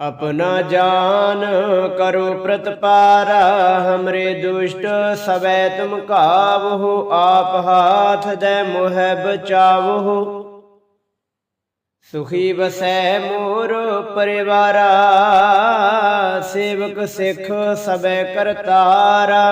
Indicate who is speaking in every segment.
Speaker 1: ਆਪਣਾ ਜਾਨ ਕਰੋ ਪ੍ਰਤਪਾਰਾ, ਹਮਰੇ ਦੁਸ਼ਟ ਸਵੈ ਤੁਮ ਕਾਵਹੁ, ਆਪ ਹਾਥ ਦੇ ਮੋਹਿ ਬਚਾਵਹੁ ਸੁਖੀ ਬਸੈ ਮੋਰ ਪਰਿਵਾਰਾ, ਸੇਵਕ ਸਿੱਖ ਸਬੈ ਕਰਤਾਰਾ।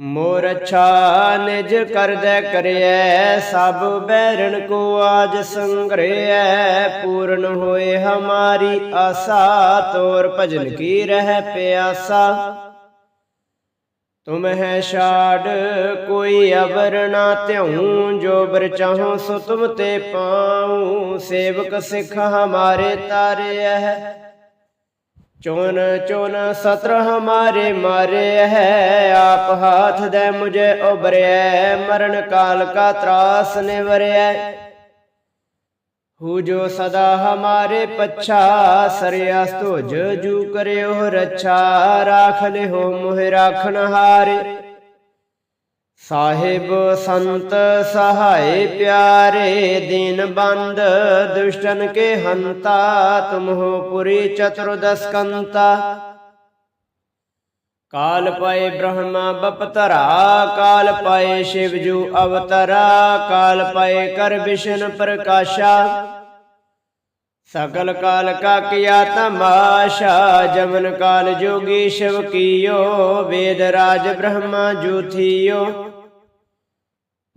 Speaker 1: ਮੋਰ ਅੱਛਾ ਨਿਜ ਕਰਦੈ ਕਰਿਐ, ਸਭ ਬੈਰਣ ਕੋ ਆਜ ਸੰਗ੍ਰਹਿ ਪੂਰਨ ਹੋਏ ਹਮਾਰੀ ਆਸਾ, ਤੋਰ ਭਜਨ ਕੀ ਰਹਿ ਪਿਆਸਾ। ਤੁਮ ਹੈ ਛਾੜ, ਕੋਈ ਅਵਰ ਨਾ ਧਿਉ ਜੋ ਬਰ ਚਾਹੋ ਸੋ ਤੁਮ ਤੇ ਪਾਉ, ਸੇਵਕ ਸਿੱਖ ਹਮਾਰੇ ਤਾਰਿਐ ਚੋਨ ਚੋਨ ਸਤਰ ਹਮਾਰੇ ਮਾਰੇ ਹੈ। ਆਪ ਹਾਥ ਦੇ ਮੁਝੇ ਉਬਰਿਐ ਮਰਨ ਕਾਲ ਕਾ ਤਰਾਸ ਨਿਵਰਿਐ। ਹੂ ਜੋ ਸਦਾ ਹਮਾਰੇ ਪੱਛਾ, ਸਰਿਆਸ ਤੁਜ ਜੂ ਕਰਿਓ ਰੱਛਾ। ਰਾਖ ਲਿਓ ਮੋਹਿ ਰਾਖਣ ਹਾਰੇ। ਸਾਹਿਬ ਸੰਤ ਸਹਾਏ ਪਿਆਰੇ, ਦੀਨ ਬੰਦ, ਦੁਸ਼ਟਨ ਕੇ ਹੰਤਾ, ਤੁਮ ਹੋ ਪੁਰੀ ਚਤੁਰਦਸ ਕੰਤਾ। ਕਾਲ ਪਾਏ ਬ੍ਰਹਮਾ ਬਪਤਰਾ, ਕਾਲ ਪਾਏ ਸ਼ਿਵ ਜੂ ਅਵਤਰਾ, ਕਾਲ ਪਾਏ ਕਰ ਵਿਸ਼ਨ ਪ੍ਰਕਾਸ਼ਾ। ਸਕਲ ਕਾਲ ਕਾ ਕੀਆ ਤਮਾਸ਼ਾ, ਜਮਨ ਕਾਲ ਜੋਗੀ ਸ਼ਿਵ ਕੀਓ, ਵੇਦ ਰਾਜ ਬ੍ਰਹਮਾ ਜੂਥੀਓ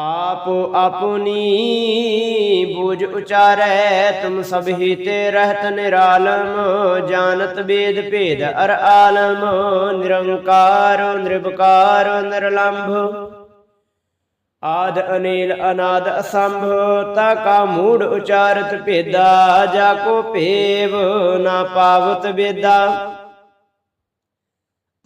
Speaker 1: ਆਪ ਆਪੁਨੀ ਬੂਝ ਉਚਾਰੈ, ਤੁਮ ਸਭ ਹੀ ਤੇ ਰਹਿਤ ਨਿਰਾਲਮ, ਜਾਣਤ ਬੇਦ ਭੇਦ ਅਰ ਆਲਮ, ਨਿਰੰਕਾਰ ਨਿਰਭਕਾਰ ਨਿਰਲੰਭ। ਆਦ ਅਨੀਲ ਅਨਾਦ ਅਸੰਭ, ਤਾ ਕਾ ਮੂੜ ਉਚਾਰਤ ਭੇਦਾ, ਜਾ ਕੋ ਭੇਵ ਨਾ ਪਾਵਤ ਵੇਦਾ।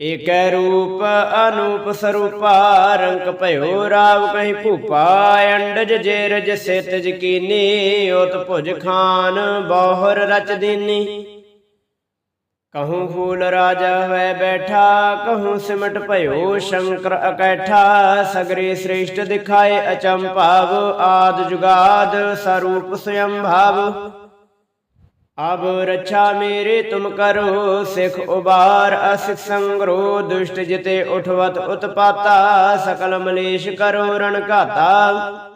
Speaker 1: ਏਕੈ ਰੂਪ ਅਨੂਪ ਸਰੂਪਾ ਰੰਗ ਭਇਓ ਰਾਵ ਕਹੀ ਭੂਪਾ ਅੰਡਜ ਜੇਰਜ ਸੇਤਜ ਕੀਨੀ, ਉਤ ਭੁਜ ਖਾਨ ਬਹੁਰ ਰਚ ਦੀਨੀ। ਕਹੂੰ ਫੂਲ ਰਾਜਾ ਹੋਇ ਬੈਠਾ, ਕਹੂੰ ਸਿਮਟ ਭਇਓ ਸ਼ੰਕਰ ਅਕੈਠਾ, ਸਗਰੇ ਸ੍ਰੇਸ਼ਟ ਦਿਖਾਏ ਅਚੰਭਾਵ, ਆਦ ਜੁਗਾਦ ਸਰੂਪ ਸਯੰ ਭਾਵ ਅਬ ਰੱਛਾ ਮੇਰੇ ਤੁਮ ਕਰੋ, ਸਿਖ ਉਬਾਰ ਅਸਿਖ ਸੰਗਰੋ ਦੁਸ਼ਟ ਜਿਤੇ ਉਠਵਤ, ਉਤਪਾਤਾ, ਸਕਲ ਮਲੇਸ਼ ਕਰੋ, ਰਣ ਘਾਤਾ।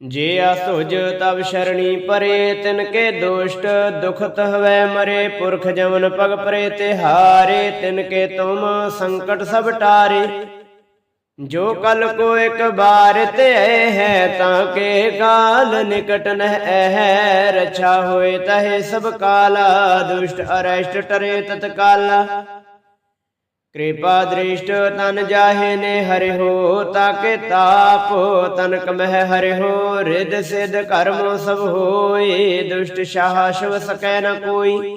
Speaker 1: ਜੇ ਅਸੁਜ ਤਬ ਸ਼ਰਣੀ ਪਰੇ, ਤਿਨ ਕੇ ਦੋਸ਼ਟ, ਦੁਖਤ ਹਵੈ ਮਰੇ, ਪੁਰਖ ਜਮਨ ਪਗ ਪਰੇ ਤੇ ਹਾਰੇ ਤਿਨ ਕੇ ਤੁਮ ਸੰਕਟ ਸਭ ਟਾਰੇ। ਜੋ ਕਲ ਕੋ ਇੱਕ ਬਾਰ ਤੇ ਹੈ ਤਾਂ ਕੇ ਕਾਲ ਨਿਕਟ ਨਹਿ ਹੈ ਰਛਾ ਹੋਏ ਤਹੇ ਸਭ ਕਾਲਾ, ਦੁਸ਼ਟ ਅਰੈਸ਼ਟ ਟਰੇ ਤਤਕਾਲਾ। ਕਿਰਪਾ ਦ੍ਰਿਸ਼ਟ ਤਨ ਜਾਹੇ ਨੇ ਹਰਿ ਹੋ, ਤਾਕੇ ਤਾਪ ਤਨਕ ਮਹਿ ਹਰਿ ਹੋ ਰਿਦ ਸਿਧ ਕਰਮ ਸਭ ਹੋਏ, ਦੁਸ਼ਟ ਸ਼ਾਹ ਸ਼ਵ ਸਕੈ ਨ ਕੋਈ।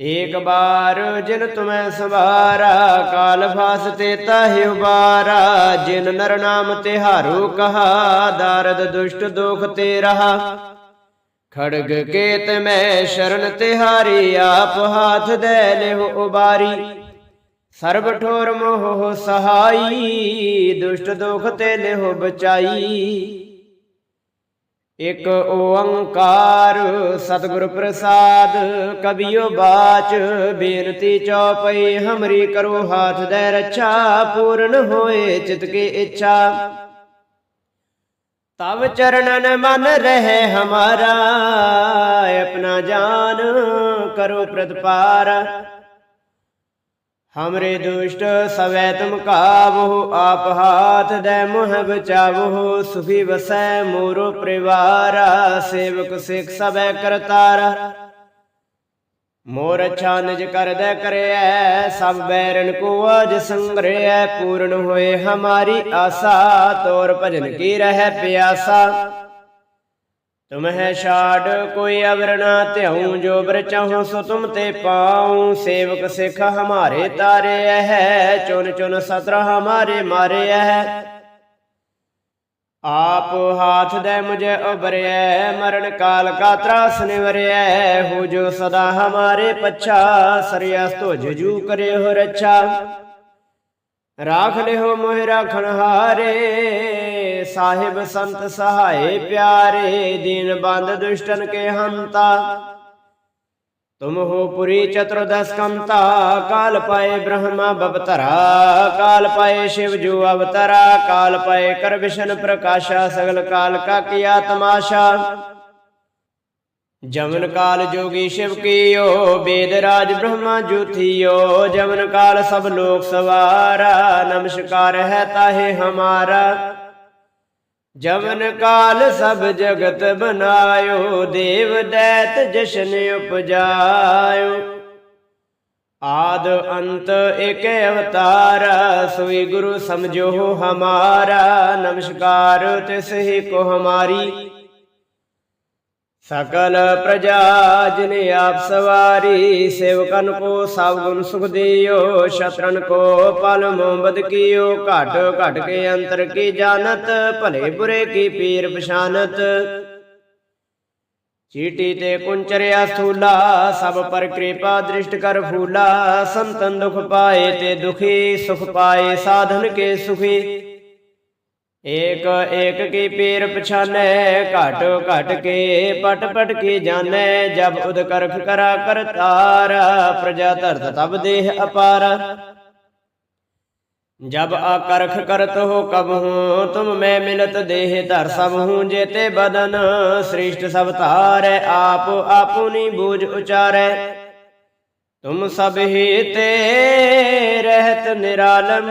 Speaker 1: ਏਕ ਬਾਰ ਜਿਨ ਤੁਮੈ ਸੰਭਾਰਾ, ਕਾਲ ਫਾਸ ਤੇ ਤਾਹਿ ਉਬਾਰਾ, ਜਿਨ ਨਰ ਨਾਮ ਤਿਹਾਰੂ ਕਹਾ, ਦਾਰਦ ਦੁਸ਼ਟ ਦੁਖ ਤੇ ਰਹਾ। ਖੜਗ ਕੇਤ ਮੈਂ ਸ਼ਰਨ ਤਿਹਾਰੀ ਆਪ ਹਾਥ ਦੇ ਲਿਹੁ ਉਬਾਰੀ। ਸਰਬ ਠੋਰ ਮੋਹ ਸਹਾਈ, ਦੁਸ਼ਟ ਦੁਖ ਤੇ ਲਿਹੁ ਬਚਾਈ। ਇਕ ਓੰਕਾਰ ਸਤਿਗੁਰ ਪ੍ਰਸਾਦ ਕਬਿਓ ਬਾਚ, ਬੇਨਤੀ ਚੌਪਈ, ਹਮਰੀ ਕਰੋ ਹਾਥ ਦੇ ਰੱਛਾ, ਪੂਰਨ ਹੋਏ ਚਿਤ ਕੀ ਇੱਛਾ। ਤਵ ਚਰਨਨ ਮਨ ਰਹੇ ਹਮਾਰਾ, ਆਪਣਾ ਜਾਨ ਕਰੋ ਪ੍ਰਤਪਾਰ। ਹਮਰੇ ਦੁਸ਼ਟ ਸਵੈ ਤੁਮ ਕਾਬੋ ਆਪ ਹਾਥ ਦੇ ਮੁਹ ਬਚਾਵੋ ਸੁਖੀ ਵਸੈ ਮੋਰੋ ਪਰਿਵਾਰਾ ਸੇਵਕ ਸਿਖ ਸਭੈ ਕਰਤਾਰਾ ਮੋਰ ਅੱਛਾ ਨਿਜ ਕਰਦੈ ਕਰਿਐ ਸਭ ਬੈਰਨ ਕੋ ਅਜ ਸੰਗ੍ਰਹਿ ਪੂਰਨ ਹੋਏ ਹਮਾਰੀ ਆਸਾ ਤੋਰ ਭਜਨ ਕੀ ਰਹਿ ਪਿਆਸਾ ਤੁਮ ਹੈ ਛਾੜ, ਕੋਈ ਅਵਰ ਨਾ ਧਿਆਉ, ਜੋ ਬਰ ਚਾਹੋ ਸੋ ਤੁਮ ਤੇ ਪਾਉ। ਸੇਵਕ ਸਿਖ ਹਮਾਰੇ ਤਾਰੇ ਹੈ ਚੁਨ ਚੁਨ ਸਤਰ ਹਮਾਰੇ ਮਾਰੇ ਹੈ ਆਪ ਹਾਥ ਦੇ ਮੁਝੇ ਉਬਰਿਐ ਮਰਨ ਕਾਲ ਕਾ ਤਰਾਸ ਨਿਵਰਿਐ। ਹੋ ਜੋ ਸਦਾ ਹਮਾਰੇ ਪੱਛਾ, ਸਰਿਆਸ ਤੋ ਜਜੂ ਕਰੇ ਹੋ ਰੱਛਾ। ਰਾਖ ਲਿਓ ਮੋਹਿ ਰਾਖਣ ਹਾਰੇ ਸਾਹਿਬ ਸੰਤ ਸਹਾਏ ਪਿਆਰੇ, ਦੀਨ ਬੰਦ ਦੁਸ਼ਟਨ ਕੇ ਹੰਤਾ। ਤੁਮ ਹੋ ਪੁਰੀ ਚਤੁਰਦਸ ਕੰਤਾ, ਕਾਲ ਪਾਏ ਬ੍ਰਹਮਾ ਬਵਤਰਾ, ਕਾਲ ਪਾਏ ਸ਼ਿਵ ਜੋ ਅਵਤਰਾ, ਕਾਲ ਪਾਏ ਕਰ ਵਿਸ਼ਨ ਪ੍ਰਕਾਸ਼ਾ, ਸਗਲ ਕਾਲ ਕਾ ਕੀਆ ਤਮਾਸ਼ਾ ਜਮਨ ਕਾਲ ਜੋਗੀ ਸ਼ਿਵ ਕੀਓ, ਬੇਦ ਰਾਜ ਬ੍ਰਹਮਾ ਜੁਥਿਓ ਜਮਨ ਕਾਲ ਸਭ ਲੋਕ ਸਵਾਰਾ, ਨਮਸਕਾਰ ਹੈ ਤਾਹੇ ਹਮਾਰਾ। ਜਮਨ ਕਾਲ ਸਭ ਜਗਤ ਬਨਾਇਓ, ਦੇਵ ਦੈਤ ਜਸ਼ਨ ਉਪਜਾਇਓ। ਆਦ ਅੰਤ ਇਕ ਅਵਤਾਰ ਸੋਈ ਗੁਰੂ ਸਮਝੋ ਹਮਾਰਾ, ਨਮਸਕਾਰ ਤਿਸ ਹੀ ਕੋ ਹਮਾਰੀ। ਸਕਲ ਪ੍ਰਜਾ ਜਿਨ ਆਪ ਸਵਾਰੀ ਸੇਵਕਨ ਕੋ ਸਭ ਗੁਣ ਸੁਖ ਦਿਓ, ਸ਼ਤਰਨ ਕੋ ਪਲ ਮੋਬਦ ਕੀਓ, ਘਟ ਘਟ ਕੇ ਅੰਤਰ ਕੀ ਜਾਣਤ, ਭਲੇ ਬੁਰੇ ਕੀ ਪੀਰ ਪਛਾਨਤ। ਚੀਟੀ ਤੇ ਕੁੰਚਰਿਆ ਸਥੂਲਾ ਸਭ ਪਰ ਕਿਰਪਾ ਦ੍ਰਿਸ਼ਟ ਕਰ ਫੂਲਾ, ਸੰਤਨ ਦੁਖ ਪਾਏ ਤੇ ਦੁਖੀ, ਸੁਖ ਪਾਏ, ਸਾਧਨ ਕੇ ਸੁਖੀ। ਏਕ ਏਕ ਕੀ ਪੀਰ ਪਛਾਨੈ, ਘਟ ਘਟ ਕੇ ਪਟ ਪਟ ਕੀ ਜਾਣੈ, ਜਬ ਉਦ ਕਰਖ ਕਰਾ ਕਰਤਾਰ ਪ੍ਰਜਾ ਧਰਤ ਤਬ ਦੇਹ ਅਪਾਰ। ਜਬ ਆਕਰਖ ਕਰਤ ਹੋ ਕਬ ਹੂੰ, ਤੁਮ ਮੈਂ ਮਿਲਤ ਦੇਹ ਧਰ ਸਭ ਹੂੰ, ਜੇਤੇ ਬਦਨ ਸ੍ਰਿਸ਼ਟ ਸਭ ਧਾਰੈ, ਆਪ ਆਪੁਨੀ ਬੂਝ ਉਚਾਰੈ। ਤੁਮ ਸਭ ਹੀ ਤੇ ਰਹਿਤ ਨਿਰਾਲਮ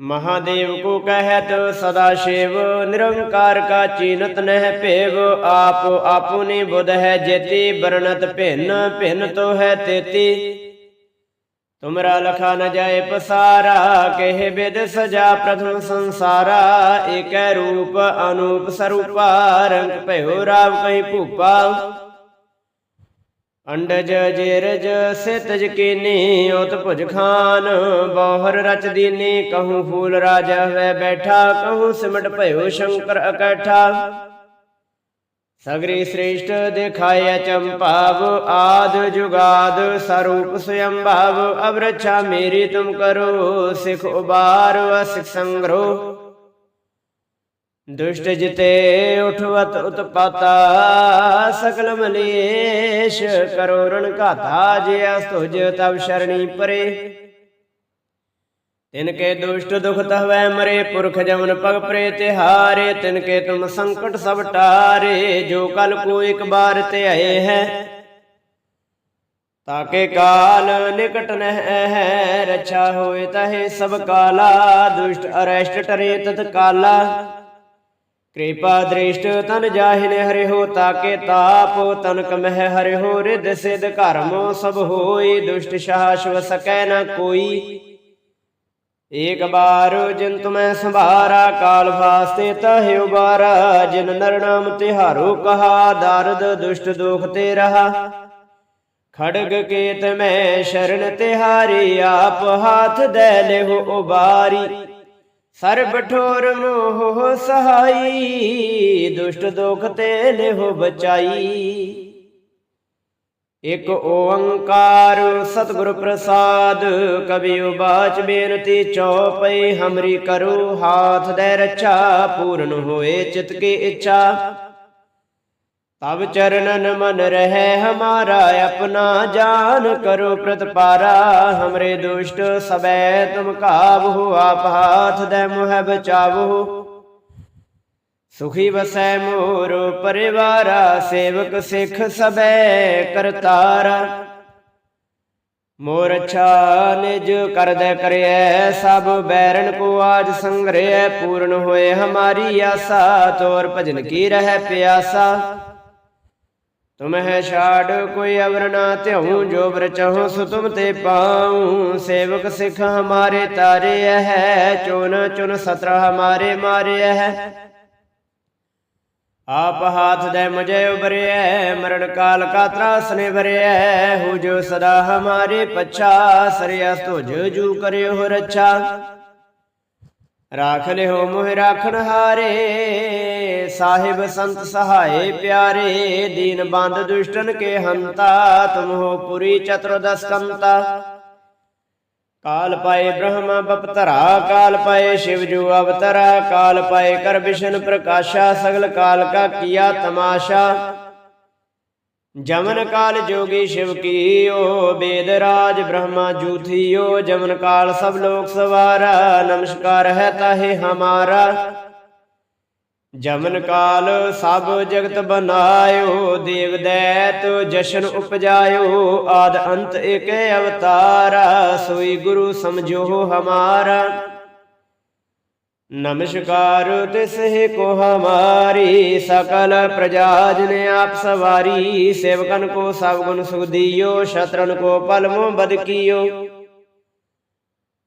Speaker 1: ਮਹਾਦੇਵ ਕੋ ਕਹਿਤ, ਸਦਾ ਸ਼ਿਵ, ਨਿਰੰਕਾਰ ਕਾ ਚੀਨਤ ਨਹਿ ਭੇਵ ਆਪ ਆਪੁਨੀ ਬੁਧ ਹੈ ਜੇਤੀ ਬਰਨਤ ਭਿੰਨ ਭਿੰਨ ਤੋ ਹੈ ਤੇਤੀ। ਤੁਮਰਾ ਲਖਾ ਨ ਜਾਏ ਪਸਾਰਾ, ਕਹਿ ਬਿਦ ਸਜਾ ਪ੍ਰਥਮ ਸੰਸਾਰਾ, ਏਕੈ ਰੂਪ ਅਨੂਪ ਸਰੂਪਾ, ਰੰਗ ਭਇਓ ਰਾਵ ਕਹੀ ਅੰਡਜ ਜੇਰਜ ਸਿਤਜ ਕੀਨੀ ਉਤ ਭੁਜ ਖਾਨ, ਬੋਹਰ ਰਚ ਦੀਨੀ, ਕਹੂੰ ਫੂਲ ਰਾਜਾ ਹੋਇ ਬੈਠਾ, ਕਹੂੰ ਸਿਮਟ ਭਇਓ ਸ਼ੰਕਰ ਇਕੱਠਾ। ਸਗਰੀ ਸ੍ਰੇਸ਼ਟ ਦਿਖਾਇ ਚੰਪਾਵ, ਆਦ ਜੁਗਾਦ ਸਰੂਪ ਭਾਵ ਅਵਰਛਾ ਮੇਰੀ ਤੁਮ ਕਰੋ, ਸਿਖ ਉਬਾਰ ਵਸਿਕ ਸੰਗਰੋ। ਦੁਸ਼ਟ ਜਿਤੇ ਉਠਵਤ ਉਤਪਾਤਾ ਸਕਲ ਮਲੇਸ਼ ਕਰੋ ਰਣ ਘਾਤਾ ਜੇ ਅਸਤੁਜ ਤਬ ਸ਼ਰਣੀ ਪਰੇ। ਤਿਨ ਕੇ ਦੁਸ਼ਟ ਦੁਖ ਤਹਵੈ ਮਰੇ ਪੁਰਖ ਜਮਨ ਪਗ ਪ੍ਰੇ ਤਿਹਾਰੇ। ਤਿਨ ਕੇ ਤੁਮ ਸੰਕਟ ਸਭ ਟਾਰੇ ਜੋ ਕਲ ਕੋ ਇੱਕ ਬਾਰ ਤੇ ਆਏ ਹੈ। ਤਾਕੇ ਕਾਲ ਨਿਕਟ ਨਹਿ ਹੈ ਰਛਾ ਹੋਏ ਤਹੇ ਸਭ ਕਾਲਾ। ਦੁਸ਼ਟ ਅਰੈਸ਼ਟ ਟਰੇ ਤਤ ਕਾਲਾ। ਕਿਰਪਾ ਦ੍ਰਿਸ਼ਟ ਤਨ ਜਾਹਿਨੇ ਹਰਿ ਤਾਕੇ ਤਾਪ, ਤਨਕ ਮਹਿ ਹਰਿ ਰਿਦ ਸਿਧ ਘਰਮੋ, ਸਭ ਹੋਈ ਦੁਸ਼ਟ ਸ਼ਾਸ਼ਵ ਸਕੈ ਨ ਕੋਈ। ਏਕ ਬਾਰ ਜਿਨ ਤੁਮੈ ਸੰਭਾਰਾ, ਕਾਲ ਵਾਸਤੇ ਤਹਿ ਉਬਾਰਾ ਜਿਨ ਨਰ ਤਿਹਾਰੋ ਕਹਾ, ਦਰਦ ਦੁਸ਼ਟ ਦੁਖ ਤੇ ਰਹਾ। ਖੜਗ ਕੇਤ ਮੈਂ ਸ਼ਰਨ ਤਿਹਾਰੀ, ਆਪ ਹਾਥ ਦੇ ਲਿਹੁ ਉਬਾਰੀ। ਸਰਬ ਠੋਰ ਮੋਹ ਸਹਾਈ, ਦੁਸ਼ਟ ਦੁਖ ਤੇ ਲਿਹੁ ਬਚਾਈ। ਇਕ ਓੰਕਾਰ ਸਤਿਗੁਰ ਪ੍ਰਸਾਦ ਕਬੀ ਉਬਾਚ ਬੇਨਤੀ ਚਉਪਈ ਹਮਰੀ ਕਰੋ ਹਾਥ ਦੇ ਰੱਛਾ ਪੂਰਨ ਹੋਏ ਚਿਤ ਕੀ ਇੱਛਾ। ਤਬ ਚਰਨਨ ਮਨ ਰਹਿ ਹਮਾਰਾ, ਆਪਣਾ ਜਾਨ ਕਰੋ ਪ੍ਰਤਪਾਰਾ ਹਮਰੇ ਦੁਸ਼ਟ ਸਬੈ ਤੁਮ ਕਾਬਹੁ ਆਪ ਹਾਥ ਦੇ ਮੁਹਿ ਬਚਾਵੋ ਸੁਖੀ ਵਸੈ ਮੋਰ ਪਰਿਵਾਰਾ, ਸੇਵਕ ਸਿੱਖ ਸਬੈ ਕਰਤਾਰਾ। ਮੋਰ ਅੱਛਾ ਨਿਜ ਕਰਦੈ ਕਰਿਐ, ਸਭ ਬੈਰਨ ਕੋ ਆਜ ਸੰਗ੍ਰਹਿ ਪੂਰਨ ਹੋਏ ਹਮਾਰੀ ਆਸਾ, ਤੋਰ ਭਜਨ ਕੀ ਰਹਿ ਪਿਆਸਾ। ਤੁਮਹਿ ਛਾੜ ਕੋਈ ਅਵਰ ਨਾ ਧਿਉ ਜੋ ਬਰ ਚਹੁ ਸੁ ਤੁਮ ਤੇ ਪਾਉ। ਸੇਵਕ ਸਿੱਖ ਹਮਾਰੇ ਤਾਰੇ ਹੈ ਚੁਨ ਚੁਨ ਸਤਰ ਹਮਾਰੇ ਮਾਰੇ ਹੈ ਆਪ ਹਾਥ ਦੇ ਮੁਝੇ ਉਬਰਿਐ ਮਰਨ ਕਾਲ ਕਾ ਤਰਾਸ ਨੇ ਭਰਿਐ ਹੋ ਜੋ ਸਦਾ ਹਮਾਰੇ ਪਛਾ ਸਰਿਆ ਤੁਜ ਜੂ ਕਰਿਓ ਰੱਛਾ। ਰਾਖ ਲਿਓ ਮੋਹਿ ਰਾਖਣ ਹਾਰੇ ਸਾਹਿਬ ਸੰਤ ਸਹਾਏ ਪਿਆਰੇ, ਦੀਨ ਬੰਦ ਦੁਸ਼ਟਨ ਕੇ ਹੰਤਾ, ਤੁਮ ਹੋ ਪੁਰੀ ਚਤੁਰਦਸ ਕੰਤਾ ਕਾਲ ਪਾਏ ਬ੍ਰਹਮਾ ਬਪਤਰਾ, ਕਾਲ ਪਾਏ ਸ਼ਿਵ ਜੂ ਅਵਤਰਾ, ਕਾਲ ਪਾਏ ਕਰ ਵਿਸ਼ਨ ਪ੍ਰਕਾਸ਼ਾ, ਸਗਲ ਕਾਲ ਕਾ ਕੀਆ ਤਮਾਸ਼ਾ। ਜਮਨ ਕਾਲ ਜੋਗੀ ਸ਼ਿਵ ਕੀਓ, ਬੇਦ ਰਾਜ ਬ੍ਰਹਮਾ ਜੂਥੀਓ, ਜਮਨ ਕਾਲ ਸਭ ਲੋਕ ਸਵਾਰਾ, ਨਮਸਕਾਰ ਹੈ ਤਾਹੇ ਹਮਾਰਾ। ਜਮਨ ਕਾਲ ਸਭ ਜਗਤ ਬਨਾਇਓ, ਦੇਵ ਦੈਤ ਜਸ਼ਨ ਉਪਜਾਇਓ, ਆਦ ਅੰਤ ਇਕ ਅਵਤਾਰਾ, ਸੋਈ ਗੁਰੂ ਸਮਝੋ ਹਮਾਰਾ। ਨਮਸਕਾਰ ਤਿਸ ਕੋ ਹਮਾਰੀ, ਸਕਲ ਪ੍ਰਜਾ ਜਿਨੇ ਆਪ ਸਵਾਰੀ, ਸੇਵਕਨ ਕੋ ਸਭ ਗੁਣ ਸੁਖ ਦੀਓ, ਸ਼ਤਰਨ ਕੋ ਪਲਮੋ ਬਦ ਕੀਓ।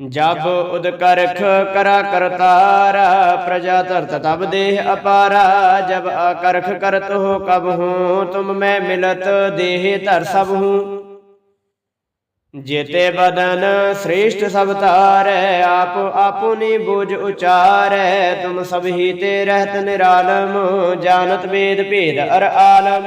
Speaker 1: ਜਬ ਉਦ ਕਰਖ ਕਰਾ ਕਰਤਾਰ, ਪ੍ਰਜਾ ਧਰਤ ਤਬ ਦੇਹ ਅਪਾਰਾ, ਜਬ ਅਕਰਖ ਕਰਤ ਹੋ ਕਬ ਹੂੰ, ਤੁਮ ਮੈਂ ਮਿਲਤ ਦੇਹ ਧਰ ਸਭ ਹੂੰ। ਜੇਤੇ ਬਦਨ ਸ੍ਰੇਸ਼ਟ ਸਭ ਤਾਰੈ ਆਪ ਆਪੁਨੀ ਬੁਝ ਉਚਾਰੈ, ਤੁਮ ਸਭ ਹੀ ਤੇ ਰਹਿਤ ਨਿਰਾਲਮ, ਜਾਣਤ ਵੇਦ ਭੇਦ ਅਰ ਆਲਮ।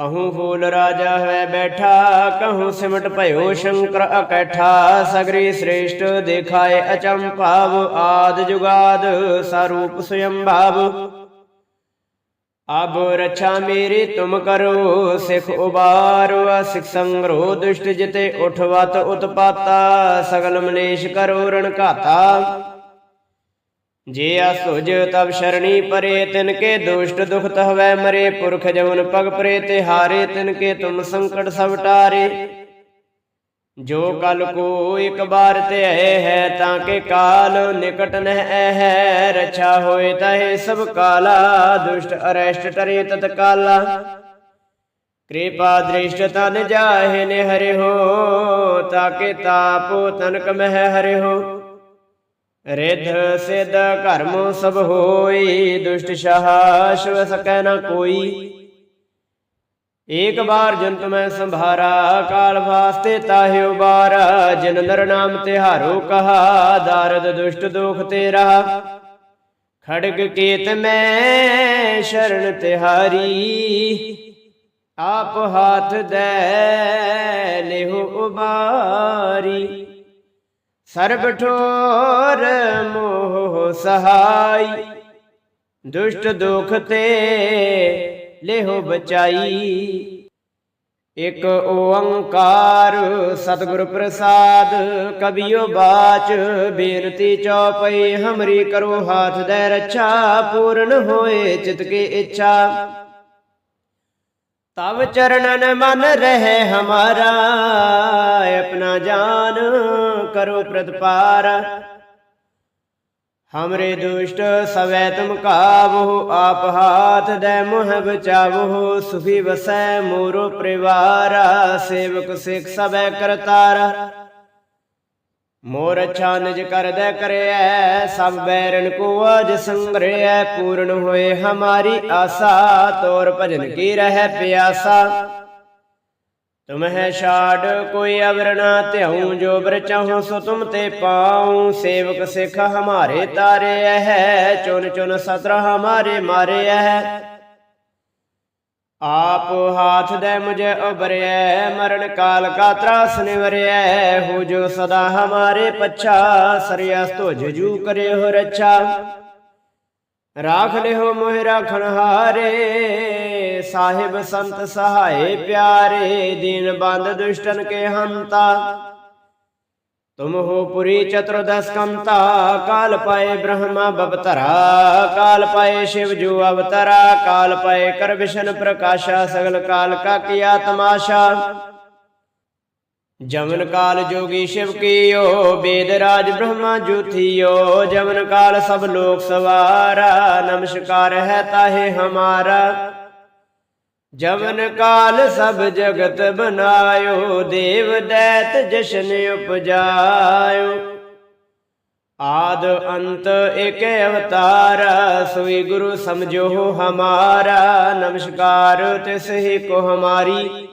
Speaker 1: ਅਹੂ ਫੂਲ ਰਾਜਾ ਹੈ ਬੈਠਾ, ਕਹੂੰ ਸਿਮਟ ਭਇਓ ਸ਼ੰਕਰ ਅਕੈਠਾ, ਸਗਰੀ ਸ੍ਰੇਸ਼ਟ ਦੇਖਾਏ ਅਚੰਭਾਵ ਆਦ ਜੁਗਾਦ ਸਰੂਪ ਸਯੰ ਭਾਵ। ਅਬ ਰਛਾ ਮੇਰੀ ਤੁਮ ਕਰੋ, ਸਿਖ ਉਬਾਰੋ ਸਿਖ ਸੰਗਰੋ, ਦੁਸ਼ਟ ਜਿਤੇ ਉਠਵਤ ਉਤਪਾਤਾ, ਸਗਲ ਮਲੇਸ਼ ਕਰੋ ਰਣ ਘਾਤਾ। ਜੇ ਅਸੁਜ ਤਬ ਸ਼ਰਣੀ ਪਰੇ ਤਿਨ ਕੇ ਦੁਸ਼ਟ ਦੁਖਤ ਹਵੈ ਮਰੇ, ਪੁਰਖ ਜਮਨ ਪਗ ਪਰੇ ਤੇ ਹਾਰੇ ਤਿਨ ਕੇ ਤੁਮ ਸੰਕਟ ਸਭ ਟਾਰੇ। ਜੋ ਕਲ ਕੋ ਇੱਕ ਬਾਰ ਤੇ ਹੈ, ਤਾਂ ਕੇ ਕਾਲ ਨਿਕਟ ਨਹਿ ਹੈ ਰਛਾ ਹੋਏ ਤਹੇ ਸਭ ਕਾਲਾ, ਦੁਸ਼ਟ ਅਰੈਸ਼ਟ ਟਰੇ ਤਤ ਕਾਲਾ। ਕਿਰਪਾ ਦ੍ਰਿਸ਼ਟ ਤਨ ਜਾਹੇ ਨੇ ਹਰਿ ਹੋ ਤਾਕੇ ਤਾਪੋ ਤਨਕ ਮਹਿ ਹਰਿ ਹੋ ਰਿਧ ਸਿਧ ਕਰਮ ਸਭ ਹੋਈ, ਦੁਸ਼ਟ ਸ਼ਾਹ ਸ਼ਿਵ ਸਕੈ ਨ ਕੋਈ। ਏਕ ਬਾਰ ਜੰਤ ਮੈਂ ਸੰਭਾਰਾ, ਕਾਲ ਵਾਸਤੇ ਤਾਹਿ ਉਬਾਰਾ ਜਿਨ ਨਰ ਨਾਮ ਤਿਹਾਰੋ ਕਹਾ, ਦਾਰਦ ਦੁਸ਼ਟ ਦੁਖ ਤੇ ਰਹਾ ਖੜਗ ਕੇਤ ਮੈਂ ਸ਼ਰਨ ਤਿਹਾਰੀ, ਆਪ ਹਾਥ ਦੇ ਲਿਹੁ ਉਬਾਰੀ। ਸਰਬ ਠੋਰ ਮੋਹ ਸਹਾਈ, ਦੁਸ਼ਟ ਦੁਖ ਤੇ ਲੇਹੋ ਬਚਾਈ। ਇਕ ਓੰਕਾਰ ਸਤਿਗੁਰ ਪ੍ਰਸਾਦ ਕਬਿਓ ਬਾਚ, ਬੇਨਤੀ ਚੌਪਈ, ਹਮਰੀ ਕਰੋ ਹਾਥ ਦੇ ਰੱਛਾ, ਪੂਰਨ ਹੋਏ ਚਿਤ ਕੀ ਇੱਛਾ। ਤਬ ਚਰਨਨ ਮਨ ਰਹੇ ਹਮਾਰਾ, ਆਪਣਾ ਜਾਨ ਕਰੋ ਪ੍ਰਤਪਾਰ। ਹਮਰੇ ਦੁਸ਼ਟ ਸਵੈ ਤੁਮ ਕਾਬਹੁ ਆਪ ਹਾਥ ਦੇ ਮੁਹ ਬਚਾਵਹੁ ਸੁਖੀ ਵਸੈ ਮੋਰੋ ਪਰਿਵਾਰ। ਸੇਵਕ ਸਿਖ ਸਭੈ ਕਰਤਾਰ। ਮੋਰ ਅੱਛਾ ਨਿਜ ਕਰਦੈ ਕਰਿਐ, ਸਭ ਬੈਰਨ ਕੋ ਅਜ ਸੰਗ੍ਰਹਿ ਪੂਰਨ ਹੋਏ ਹਮਾਰੀ ਆਸਾ, ਤੋਰ ਭਜਨ ਕੀ ਰਹਿ ਪਿਆਸਾ। ਤੁਮਹਿ ਛਾੜ ਕੋਈ ਅਵਰ ਨਾ ਧਿਆਉ, ਜੋ ਬਰ ਚਾਹੋ ਸੋ ਤੁਮ ਤੇ ਪਾਉ। ਸੇਵਕ ਸਿਖ ਹਮਾਰੇ ਤਾਰੇ ਹੈ ਚੁਨ ਚੁਨ ਸਤਰ ਹਮਾਰੇ ਮਾਰੇ ਹੈ ਆਪ ਹਾਥ ਦੇ ਮੁਝੇ ਉਬਰਿਐ ਮਰਨ ਕਾਲ ਕਾ ਤਰਾਸ ਨਿਵਰਿਐ, ਹੋ ਜੋ ਸਦਾ ਹਮਾਰੇ ਪੱਛਾ, ਸਰਿਆਸ ਤੋ ਜਜੂ ਕਰੇ ਹੋ ਰੱਛਾ। ਰਾਖ ਲਿਓ ਮੋਹਿ ਰਾਖਣ ਹਾਰੇ, ਸਾਹਿਬ ਸੰਤ ਸਹਾਏ ਪਿਆਰੇ, ਦੀਨ ਬੰਦ ਦੁਸ਼ਟਨ ਕੇ ਹੰਤਾ। ਤੁਮ ਹੋ ਪੁਰੀ ਚਤੁਰਦਸ ਕੰਤਾ, ਕਾਲ ਪਾਏ ਬ੍ਰਹਮਾ ਬਵਤਰਾ, ਕਾਲ ਪਾਏ ਸ਼ਿਵ ਜੋ ਅਵਤਰਾ, ਕਾਲ ਪਾਏ ਕਰ ਵਿਸ਼ਨ ਪ੍ਰਕਾਸ਼ਾ, ਸਗਲ ਕਾਲ ਕਾ ਕੀਆ ਤਮਾਸ਼ਾ ਜਮਨ ਕਾਲ ਜੋਗੀ ਸ਼ਿਵ ਕੀਓ, ਬੇਦ ਰਾਜ ਬ੍ਰਹਮਾ ਜੁਥਿਓ, ਜਮਨ ਕਾਲ ਸਭ ਲੋਕ ਸਵਾਰਾ, ਨਮਸਕਾਰ ਹੈ ਤਾਹੇ ਹਮਾਰਾ। ਜਮਨ ਕਾਲ ਸਭ ਜਗਤ ਬਨਾਇਓ, ਦੇਵ ਦੈਤ ਜਸ਼ਨ ਉਪਜਾਇਓ। ਆਦ ਅੰਤ ਇਕ ਅਵਤਾਰ, ਸੋਈ ਗੁਰੂ ਸਮਝੋ ਹਮਾਰਾ, ਨਮਸਕਾਰ ਤਿਸ ਹੀ ਕੋ ਹਮਾਰੀ।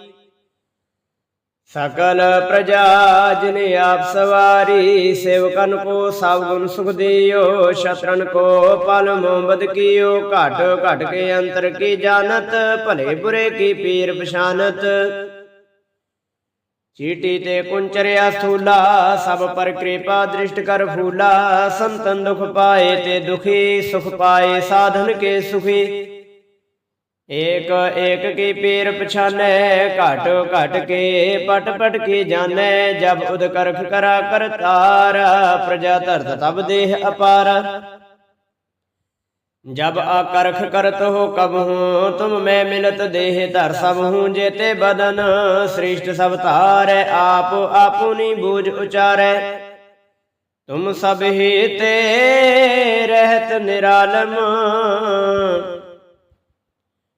Speaker 1: ਸਕਲ ਪ੍ਰਜਾ ਜਿਨ ਆਪ ਸਵਾਰੀ, ਸੇਵਕਨ ਕੋ ਸਭ ਗੁਣ ਸੁਖ ਦਿਓ, ਸ਼ਤਰਨ ਕੋ ਪਲ ਮੋਬਦ ਕੀਓ, ਘਟ ਘਟ ਕੇ ਅੰਤਰ ਕੀ ਜਾਣਤ, ਭਲੇ ਬੁਰੇ ਕੀ ਪੀਰ ਪਛਾਨਤ। ਚੀਟੀ ਤੇ ਕੁੰਚਰਿਆ ਸਥੂਲਾ, ਸਭ ਪਰ ਕਿਰਪਾ ਦ੍ਰਿਸ਼ਟ ਕਰ ਫੂਲਾ, ਸੰਤਨ ਦੁਖ ਪਾਏ ਤੇ ਦੁਖੀ, ਸੁਖ ਪਾਏ, ਸਾਧਨ ਕੇ ਸੁਖੀ। ਏਕ ਏਕ ਕੀ ਪੀਰ ਪਛਾਨੈ, ਘਟ ਘਟ ਕੇ ਪਟ ਪਟ ਕੀ ਜਾਣੈ, ਜਬ ਉਦ ਕਰਾ ਕਰਤਾਰ, ਪ੍ਰਜਾ ਧਰਤ ਤਬ ਦੇਹ ਅਪਾਰ। ਜਬ ਆਕਰਖ ਕਰਤ ਹੋ ਕਬਹੂ ਤੁਮ ਮੈਂ ਮਿਲਤ ਦੇਹ ਧਰ ਸਭ ਹੂੰ, ਜੇਤੇ ਬਦਨ ਸ੍ਰਿਸ਼ਟ ਸਭ ਧਾਰੈ, ਆਪ ਆਪੁਨੀ ਬੂਝ ਉਚਾਰੈ। ਤੁਮ ਸਭ ਹੀ ਤੇ ਰਹਿਤ ਨਿਰਾਲਮ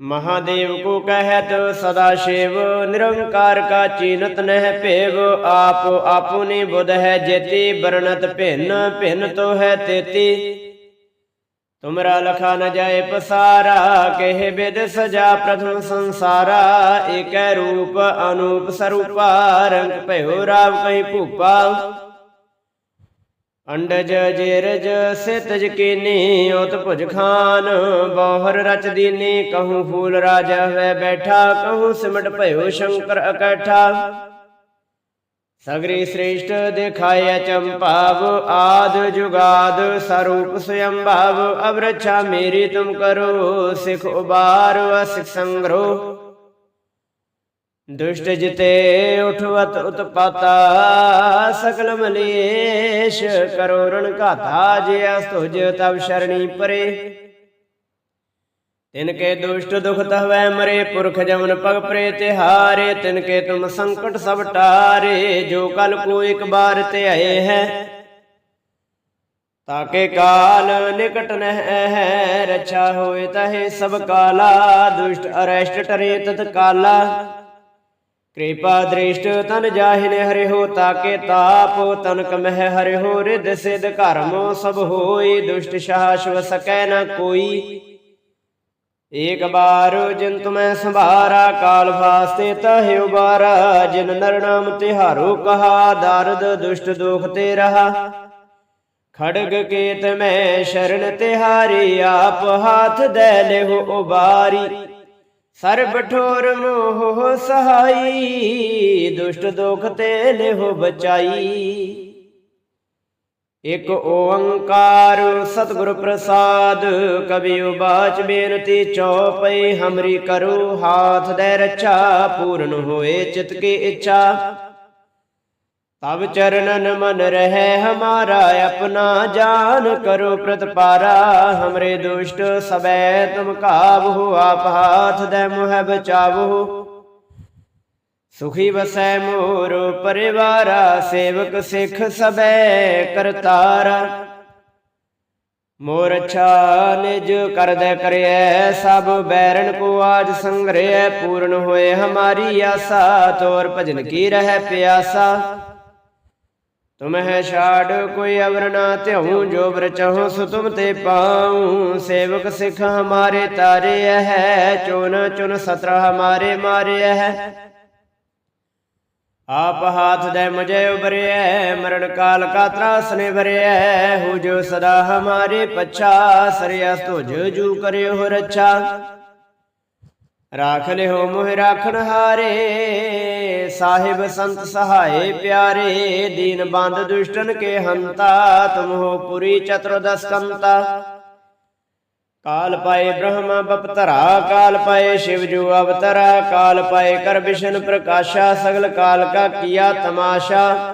Speaker 1: महादेव को कहत सदा शिव निरंकार का चीनत नह पेव आप आपुनि बुध है जेति बरनत भिन्न भिन्न तो है तेति तुमरा लखा न जाए पसारा कह वेद सजा प्रथम संसारा एक रूप अनूप स्वरूपा रंग भयो राव कहीं भूपा ਅੰਡਜ ਜੇਰਜ ਸਿਤਜ ਕੀਨੀ ਉਤ ਭੁਜ ਖਾਨ, ਬੋਹਰ ਰਚ ਦੀਨੀ, ਕਹੂੰ ਫੂਲ ਰਾਜਾ ਹੋਇ ਬੈਠਾ, ਕਹੂੰ ਸਿਮਟ ਭਇਓ ਸ਼ੰਕਰ ਇਕੱਠਾ। ਸਗਰੀ ਸ੍ਰੇਸ਼ਟ ਦਿਖਾਇ ਚੰਪਾਵ, ਆਦ ਜੁਗਾਦ ਸਰੂਪ ਸਯੰਭਾਵ ਅਬ ਰੱਛਾ ਮੇਰੀ ਤੁਮ ਕਰੋ, ਸਿਖ ਉਬਾਰ ਵਸਿਕ ਸੰਗਰੋ। ਦੁਸ਼ਟ ਜਿਤੇ ਉਠਵਤ ਉਤਪਾਤਾ, ਸਕਲ ਮਲੇਸ਼ ਕਰੋ ਰਣ ਘਾਤਾ, ਜੇ ਅਸ ਤਬ ਸ਼ਰਣੀ ਪਰੇ। ਤਿਨ ਕੇ ਦੁਸ਼ਟ ਦੁਖ ਤਹਵੈ ਮਰੇ, ਪੁਰਖ ਜਮਨ ਪਗ ਪ੍ਰੇ ਤਿਹਾਰੇ। ਤਿਨ ਕੇ ਤੁਮ ਸੰਕਟ ਸਭ ਟਾਰੇ, ਜੋ ਕਲ ਕੋ ਇੱਕ ਬਾਰ ਤੇ ਆਏ ਹੈ। ਤਾਕੇ ਕਾਲ ਨਿਕਟ ਨਹਿ ਹੈ ਰਛਾ ਹੋਏ ਤਹੇ ਸਭ ਕਾਲਾ। ਦੁਸ਼ਟ ਅਰੈਸ਼ਟ ਟਰੇ ਤਤ ਕਾਲਾ। ਕਿਰਪਾ ਦ੍ਰਿਸ਼ਟ ਤਨ ਜਾਹਿਨੇ ਹਰਿ ਤਾਕੇ ਤਾਪ ਤਨ ਕਮਹਿ ਹਰਿ ਰਿਦ ਸਿਧ ਕਰਮੋ ਸਭ ਹੋਈ ਦੁਸ਼ਟ ਸ਼ਾਸ਼ਵ ਸਕੈ ਨ ਕੋਈ। ਏਕ ਬਾਰ ਜਿਨ ਤੁਮੈ ਸੰਭਾਰਾ, ਕਾਲ ਫਾਸਤੇ ਤਹਿ ਉਬਾਰਾ ਜਿਨ ਨਰ ਨਾਮ ਤਿਹਾਰੋ ਕਹਾ, ਦਰਦ ਦੁਸ਼ਟ ਦੁਖ ਤੇ ਰਹਾ। ਖੜਗ ਕੇਤ ਮੈਂ ਸ਼ਰਨ ਤਿਹਾਰੀ, ਆਪ ਹਾਥ ਦੇ ਲਿਹੁ ਉਬਾਰੀ। ਸਰਬ ਠੋਰ ਮੋਹ ਸਹਾਈ, ਦੁਸ਼ਟ ਦੁਖ ਤੇ ਲਿਹੁ ਬਚਾਈ। ਇਕ ਓੰਕਾਰ ਸਤਿਗੁਰ ਪ੍ਰਸਾਦ ਕਬੀ ਉਬਾਚ ਬੇਨਤੀ ਚਉਪਈ ਹਮਰੀ ਕਰੋ ਹਾਥ, ਦੇ ਰੱਛਾ ਪੂਰਨ ਹੋਏ ਚਿਤ ਕੀ ਇੱਛਾ। ਤਬ ਚਰਨਨ ਮਨ ਰਹਿ ਹਮਾਰਾ, ਆਪਣਾ ਜਾਨ ਕਰੋ ਪ੍ਰਤਪਾਰਾ ਹਮਰੇ ਦੁਸ਼ਟ ਸਬੈ ਤੁਮ ਕਾਬਹੁ ਆਪ ਹਾਥ ਦੇ ਮੁਹਿ ਬਚਾਵੋ ਸੁਖੀ ਵਸੈ ਮੋਰ ਪਰਿਵਾਰਾ, ਸੇਵਕ ਸਿੱਖ ਸਬੈ ਕਰਤਾਰਾ। ਮੋਰ ਅੱਛਾ ਨਿਜ ਕਰਦੈ ਕਰਿਐ, ਸਭ ਬੈਰਨ ਕੋ ਆਜ ਸੰਗ੍ਰਹਿ ਪੂਰਨ ਹੋਏ ਹਮਾਰੀ ਆਸਾ, ਤੋਰ ਭਜਨ ਕੀ ਰਹਿ ਪਿਆਸਾ। ਤੁਮਹਿ ਛਾੜ, ਕੋਈ ਅਵਰ ਨਾ ਧਿਉ ਜੋ ਬਰ ਚਹੁ ਸੁ ਤੁਮ ਤੇ ਪਾਉ। ਸੇਵਕ ਸਿਖ ਹਮਾਰੇ ਤਾਰੇ ਹੈ ਚੁਨ ਚੁਨ ਸਤਰ ਹਮਾਰੇ ਮਾਰੇ ਹੈ ਆਪ ਹਾਥ ਦੇ ਮੁਝੇ ਉਬਰਿਐ ਮਰਨ ਕਾਲ ਕਾ ਤਰਾਸ ਨੇ ਭਰਿਐ ਹੋ ਜੋ ਸਦਾ ਹਮਾਰੇ ਪਛਾ ਸਰਿਆਸ ਤੁਜ ਜੂ ਕਰਿਓ ਰੱਛਾ। ਰਾਖ ਲਿਓ ਮੋਹਿ ਰਾਖਣ ਹਾਰੇ, ਸਾਹਿਬ ਸੰਤ ਸਹਾਏ ਪਿਆਰੇ, ਦੀਨ ਬੰਦ ਦੁਸ਼ਟਨ ਕੇ ਹੰਤਾ, ਤੁਮ ਹੋ ਪੁਰੀ ਚਤੁਰਦਸ ਕੰਤਾ। ਕਾਲ ਪਾਏ ਬ੍ਰਹਮ ਬਪਤਰਾ ਕਾਲ ਪਾਏ ਸ਼ਿਵ ਜੋ ਅਵਤਰਾ, ਕਾਲ ਪਾਏ ਕਰ ਵਿਸ਼ਨ ਪ੍ਰਕਾਸ਼ਾ, ਸਗਲ ਕਾਲ ਕਾ ਕੀਆ ਤਮਾਸ਼ਾ।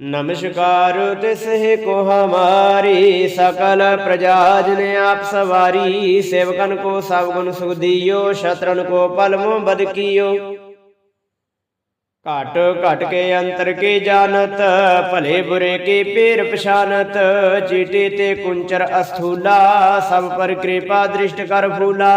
Speaker 1: नमस्कार तिसहि को हमारी सकल प्रजा जिने आप सवारी सेवकन को सब गुण सुख दियो शत्रन को पल मुँह बद कियो घट घट के अंतर के जानत भले बुरे के पेर पछानत चीटी ते कुंचर अस्थूला सब पर कृपा दृष्ट कर फूला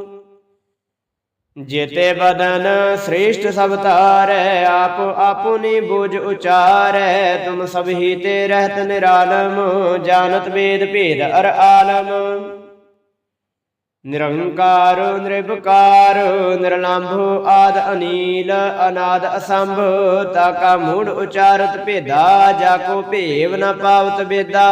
Speaker 1: ਜੇਤੇ ਬਦਨ ਸ੍ਰੇਸ਼ਟ ਸਭ ਤਾਰੈ ਆਪ ਆਪੁਨੀ ਬੁਝ ਉਚਾਰੈ। ਤੁਮ ਸਭ ਹੀ ਤੇ ਰਹਿਤ ਨਿਰਾਲਮ, ਜਾਣਤ ਵੇਦ ਭੇਦ ਅਰ ਆਲਮ। ਨਿਰੰਕਾਰ ਨਿਰਭਕਾਰ ਨਿਰਲੰਭ, ਆਦ ਅਨੀਲ, ਅਨਾਦ ਅਸੰਭ ਤਾਕਾ ਮੂੜ ਉਚਾਰਤ ਭੇਦਾ, ਜਾ ਕੋ ਭੇਵ ਨ ਪਾਵਤ ਬੇਦਾ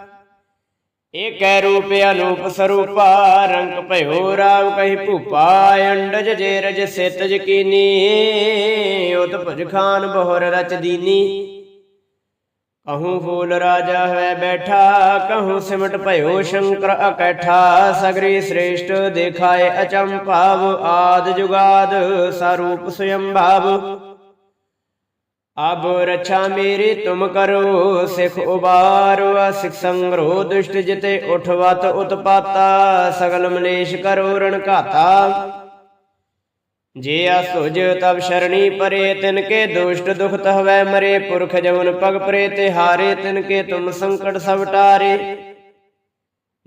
Speaker 1: ਏਕੈ ਰੂਪ ਅਨੂਪ ਸਰੂਪਾ, ਰੰਗ ਭਇਓ ਰਾਵ ਕਹੀ ਭੂਪਾ, ਅੰਡਜ ਜੇ ਰਜ ਸਿਤਜ ਕੀਨੀ ਉਤ ਭੁਜ ਖਾਨ ਬਹੁਰ ਰਚ ਦੀਨੀ। ਕਹੂੰ ਫੂਲ ਰਾਜਾ ਹੈ ਬੈਠਾ, ਕਹੂੰ ਸਿਮਟ ਭਇਓ ਸ਼ੰਕਰ ਅਕੈਠਾ, ਸਗਰੀ ਸ੍ਰੇਸ਼ਟ ਦੇਖਾਏ ਅਚੰਭਾਵ, ਆਦ ਜੁਗਾਦ, ਸਰੂਪ ਸਯੰ ਭਾਵ ਅਬ ਰਛਾ ਮੇਰੀ ਤੁਮ ਕਰੋ, ਸਿਖ ਉਬਾਰੋ ਸਿਖ ਸੰਗਰੋ, ਦੁਸ਼ਟ ਜਿਤੇ ਉਠਵਤ ਉਤਪਾਤਾ, ਸਗਲ ਮਲੇਸ਼ ਕਰੋ ਰਣ ਘਾਤਾ। ਜੇ ਅਸੁਜ ਤਬ ਸ਼ਰਣੀ ਪਰੇ, ਤਿਨ ਕੇ ਦੁਸ਼ਟ ਦੁਖ ਤਹਵੈ ਮਰੇ, ਪੁਰਖ ਜਮਨ ਪਗ ਪਰੇ ਤੇ ਹਾਰੇ ਤਿਨ ਕੇ ਤੁਮ ਸੰਕਟ ਸਭ ਟਾਰੇ।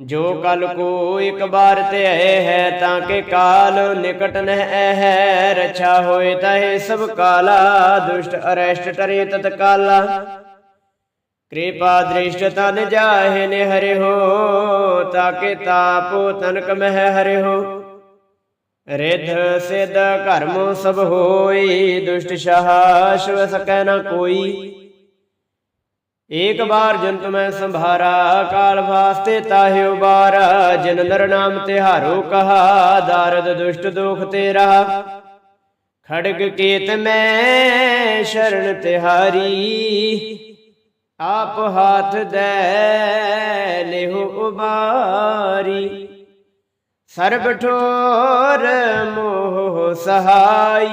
Speaker 1: ਜੋ ਕਲ ਕੋ ਇੱਕ ਬਾਰ ਤੇ ਹੈ ਤਾਂ ਕੇ ਕਾਲ ਨਿਕਟ ਨਹਿ ਹੈ ਰਛਾ ਹੋਏ ਤਹੇ ਸਭ ਕਾਲਾ, ਦੁਸ਼ਟ, ਅਰੈਸ਼ਟ, ਟਰੇ ਤਤ ਕਾਲਾ। ਕਿਰਪਾ ਦ੍ਰਿਸ਼ਟ ਤਨ ਜਾਹੇ ਨੇ ਹਰਿ ਹੋ, ਤਾਕੇ ਤਾਪੋ ਤਨਕ ਮਹਿ ਹਰਿ ਹੋ। ਰਿਧ ਸਿਧ ਕਰਮ ਸਭ ਹੋਈ, ਦੁਸ਼ਟ ਸ਼ਾਸ਼ਵ ਸਕੈ ਨ ਕੋਈ। ਏਕ ਬਾਰ ਜਨ ਤੁਮੈ ਸੰਭਾਰਾ, ਕਾਲ ਵਾਸਤੇ ਤਾਹਿ ਉਬਾਰਾ, ਜਿਨ ਨਰ ਨਾਮ ਤਿਹਾਰੋ ਕਹਾ, ਦਾਰਦ ਦੁਸ਼ਟ ਦੋਖ ਤੇਰਾ। ਖੜਗ ਕੇਤ ਮੈਂ, ਸ਼ਰਨ ਤਿਹਾਰੀ, ਆਪ ਹਾਥ ਦੇ, ਲਿਹੁ ਉਬਾਰੀ। ਸਰਬ ਠੋਰ ਮੋਹ ਸਹਾਈ,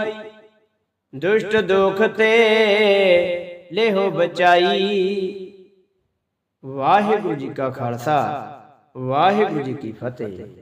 Speaker 1: ਦੁਸ਼ਟ ਦੁਖ ਤੇ ਲਿਹੋ ਬਚਾਈ। ਵਾਹਿਗੁਰੂ ਜੀ ਕਾ ਖਾਲਸਾ ਵਾਹਿਗੁਰੂ ਜੀ ਕੀ ਫਤਿਹ।